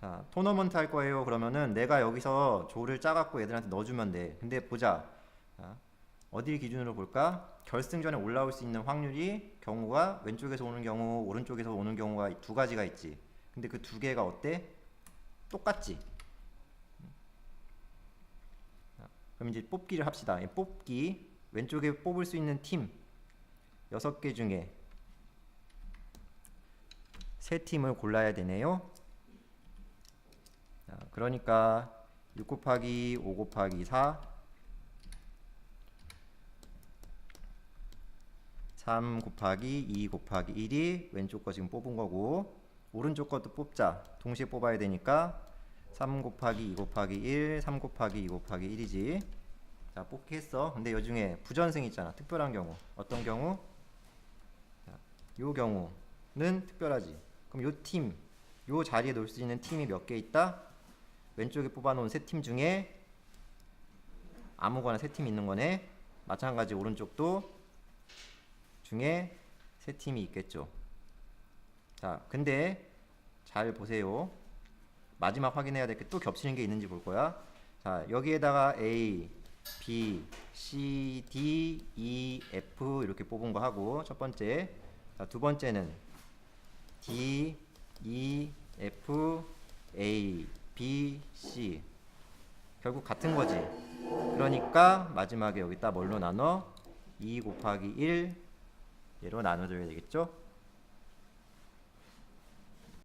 자, 토너먼트 할 거예요. 그러면은 내가 여기서 조를 짜갖고 애들한테 넣어주면 돼. 근데 보자. 자, 어디를 기준으로 볼까? 결승전에 올라올 수 있는 확률이 경우가 왼쪽에서 오는 경우, 오른쪽에서 오는 경우가 두 가지가 있지. 근데 그 두 개가 어때? 똑같지. 자, 그럼 이제 뽑기를 합시다. 이 뽑기 왼쪽에 뽑을 수 있는 팀 여섯 개 중에 세 팀을 골라야 되네요. 자, 그러니까 6 곱하기 5 곱하기 4 3 곱하기 2 곱하기 1이 왼쪽 거 지금 뽑은 거고 오른쪽 것도 뽑자. 동시에 뽑아야 되니까 3 곱하기 2 곱하기 1 3 곱하기 2 곱하기 1이지. 자 뽑기 했어. 근데 요 중에 부전승 있잖아. 특별한 경우. 어떤 경우? 자, 요 경우는 특별하지. 그럼 요 팀, 요 자리에 놓을 수 있는 팀이 몇 개 있다? 왼쪽에 뽑아놓은 세 팀 중에 아무거나 세 팀 있는 거네. 마찬가지 오른쪽도 중에 세 팀이 있겠죠. 자, 근데 잘 보세요. 마지막 확인해야 될 게 또 겹치는 게 있는지 볼 거야. 자, 여기에다가 A, B, C, D, E, F 이렇게 뽑은 거 하고 첫 번째. 자, 두 번째는 D, E, F, A, B, C 결국 같은 거지. 그러니까 마지막에 여기다 뭘로 나눠? 2 곱하기 1 얘로 나눠줘야 되겠죠?